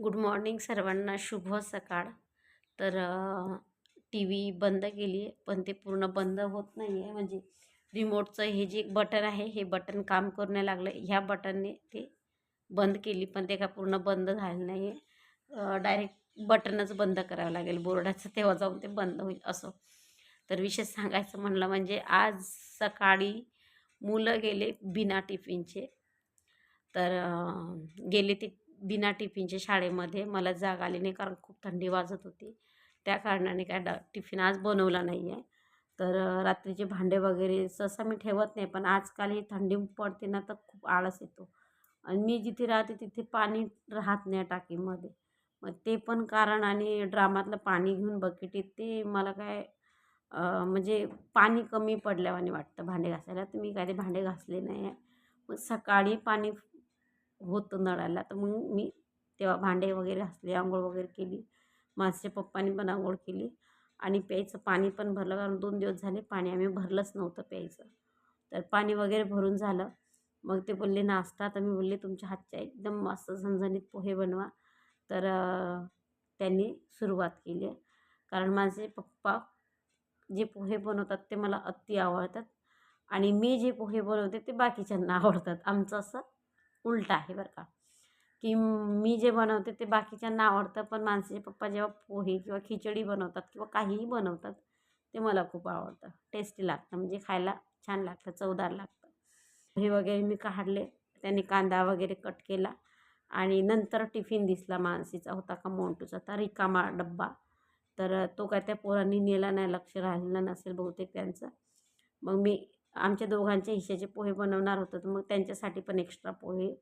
Good morning सर्वांना. शुभ सकाळ. तर टी व्ही बंद केली आहे पण ते पूर्ण बंद होत नाही आहे म्हणजे रिमोटचं हे जे बटन आहे हे बटन काम करू नाही लागलं. ह्या बटनने ते बंद केली पण ते का पूर्ण बंद झालं नाही आहे डायरेक्ट बटनच बंद करावं लागेल. बोर्डाचं तेव्हा जाऊन ते बंद होईल असं. तर विशेष सांगायचं म्हणलं म्हणजे आज सकाळी मुलं गेले बिना टिफिनचे तर गेले ते बिना टिफिनच्या शाळेमध्ये मला जाग आली नाही कारण खूप थंडी वाजत होती. त्या कारणाने काय डा टिफिन आज बनवला नाही आहे तर रात्रीचे भांडे वगैरे सहसा मी ठेवत नाही पण आजकाल ही थंडी पडते ना तर खूप आळस येतो. आणि मी जिथे राहते तिथे पाणी राहत नाही टाकीमध्ये. मग ते पण कारण आणि ड्रामातलं पाणी घेऊन बकेटीत ते मला काय म्हणजे पाणी कमी पडल्यावाने वाटतं भांडे घासायला. तर मी काय ते भांडे घासले नाही आहे मग सकाळी पाणी होतं नळाला. तर मग मी तेव्हा भांडे वगैरे घासले आंघोळ वगैरे केली. माझ्या पप्पानी पण आंघोळ केली आणि प्यायचं पाणी पण भरलं. कारण दोन दिवस झाले पाणी आम्ही भरलंच नव्हतं प्यायचं. तर पाणी वगैरे भरून झालं. मग ते बोलले नाश्ता. तर मी बोलले तुमच्या हातच्या एकदम मस्त झणझणीत पोहे बनवा. तर त्यांनी सुरुवात केली. आहे कारण माझे पप्पा जे पोहे बनवतात ते मला अति आवडतात. आणि मी जे पोहे बनवते ते बाकीच्यांना आवडतात. आमचं असं उलटं आहे बरं का. की मी जे बनवते ते बाकीच्यांना आवडतं पण माणसाचे पप्पा जेव्हा पोहे किंवा खिचडी बनवतात किंवा काहीही बनवतात ते मला खूप आवडतं. टेस्टी लागतं म्हणजे खायला छान लागतं चवदार लागतं. हे वगैरे मी काढले त्यांनी कांदा वगैरे कट केला आणि नंतर टिफिन दिसला मानसीचा होता का मोंटूचा तर रिकामा डब्बा. तर तो काय त्या पोरांनी नेला नाही लक्ष राहिलं नसेल बहुतेक त्यांचं. मग मी आमच्या दोघांच्या हिश्याचे पोहे बनवणार होतं तर मग त्यांच्यासाठी पण एक्स्ट्रा पोहे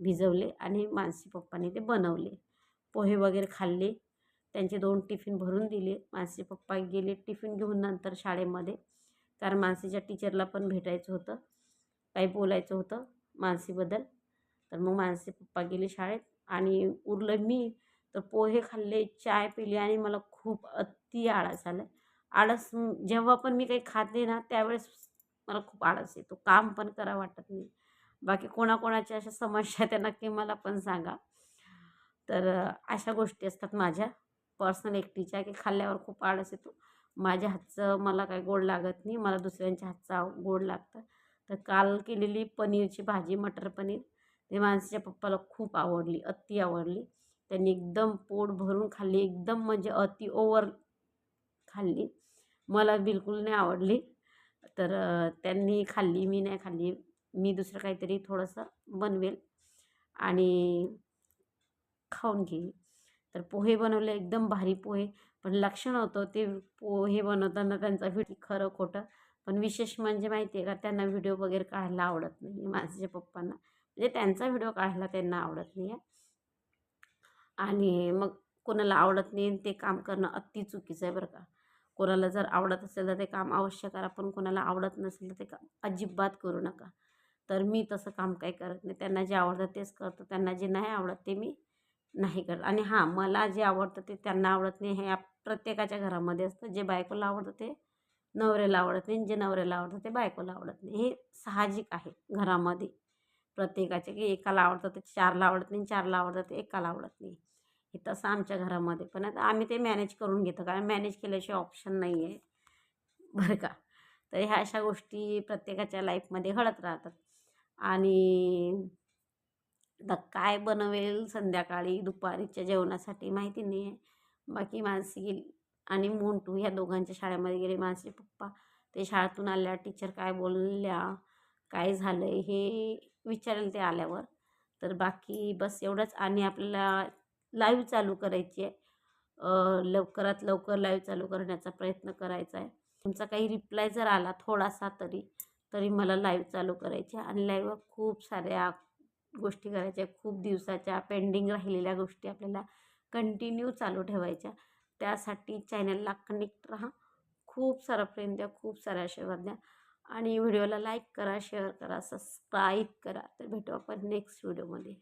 भिजवले आणि मानसी पप्पाने ते बनवले. पोहे वगैरे खाल्ले. त्यांचे दोन टिफिन भरून दिले. मानसी पप्पा गेले टिफिन घेऊन नंतर शाळेमध्ये. कारण मानसीच्या टीचरला पण भेटायचं होतं. काही बोलायचं होतं मानसीबद्दल. तर मग मानसी पप्पा गेले शाळेत आणि उरलं मी. तर पोहे खाल्ले चाय पिली आणि मला खूप अति आळस आलं. आळस जेव्हा पण मी काही खाते ना त्यावेळेस मला खूप आळस येतो. काम पण करा वाटत नाही. बाकी कोणाकोणाच्या अशा समस्या त्या नक्की मला पण सांगा. तर अशा गोष्टी असतात माझ्या. पर्सनल एकटीच्या की खाल्ल्यावर खूप आळस येतो. माझ्या हातचं मला काही गोड लागत नाही. मला दुसऱ्यांच्या हातचा गोड लागतं. तर काल केलेली पनीरची भाजी मटर पनीर ते माणसाच्या पप्पाला खूप आवडली अति आवडली. त्यांनी एकदम पोट भरून खाल्ली. एकदम म्हणजे अति ओवर खाल्ली. मला बिलकुल नाही आवडली. तर त्यांनी खाल्ली मी नाही खाल्ली. मी दुसरं काहीतरी थोडंसं बनवेल आणि खाऊन घेईल. तर पोहे बनवले एकदम भारी पोहे. पण लक्ष नव्हतं ते पोहे बनवताना त्यांचा व्हिडिओ खरं खोटं. पण विशेष म्हणजे माहिती आहे का त्यांना व्हिडिओ वगैरे काढायला आवडत नाही. माझ्या पप्पांना. म्हणजे त्यांचा व्हिडिओ काढायला त्यांना आवडत नाही आहे आणि मग कोणाला आवडत नाही ते काम करणं अति चुकीचं आहे बरं का. कोणाला जर आवडत असेल तर ते काम अवश्य करा पण कोणाला आवडत नसेल तर ते काम अजिबात करू नका. तर मी तसं काम काही करत नाही. त्यांना जे आवडतं तेच करतो. त्यांना जे नाही आवडत ते मी नाही करत. आणि हां मला जे आवडतं ते त्यांना आवडत नाही. हे प्रत्येकाच्या घरामध्ये असतं. जे बायकोला आवडतं ते नवऱ्याला आवडत नाही. जे नवऱ्याला आवडतं ते बायकोला आवडत नाही. हे साहजिक आहे घरामध्ये. प्रत्येकाचे की एकाला आवडतं ते चारला आवडत नाही. चारला आवडतं ते एकाला आवडत नाही. हे तसं आमच्या घरामध्ये. पण आता आम्ही ते मॅनेज करून घेतो कारण मॅनेज केल्याशिवाय ऑप्शन नाही आहे बरं का? तर ह्या अशा गोष्टी प्रत्येकाच्या लाईफमध्ये घडत राहतात. आणि आता काय बनवेल संध्याकाळी दुपारीच्या जेवणासाठी माहिती नाही आहे बाकी मानसी आणि मोंटू ह्या दोघांच्या शाळेमध्ये गेले. माझे पप्पा ते शाळेतून आल्या टीचर काय बोलल्या काय झालं हे विचारेल ते आल्यावर. तर बाकी बस एवढंच. आणि आपल्याला लाईव्ह चालू करायची आहे. लवकरात लवकर लाईव्ह चालू करण्याचा प्रयत्न करायचा आहे. तुमचा काही रिप्लाय जर आला थोडासा तरी तरी मला लाईव्ह चालू करायचे आणि लाईव्हवर खूप साऱ्या गोष्टी करायच्या खूप दिवसाच्या पेंडिंग राहिलेल्या गोष्टी आपल्याला कंटिन्यू चालू ठेवायच्या त्यासाठी चॅनलला कनेक्ट राहा. खूप सारा प्रेम द्या. खूप साऱ्या आशीर्वाद द्या. आणि व्हिडिओला लाईक करा शेअर करा सबस्क्राईब करा. तर भेटू आपण नेक्स्ट व्हिडिओमध्ये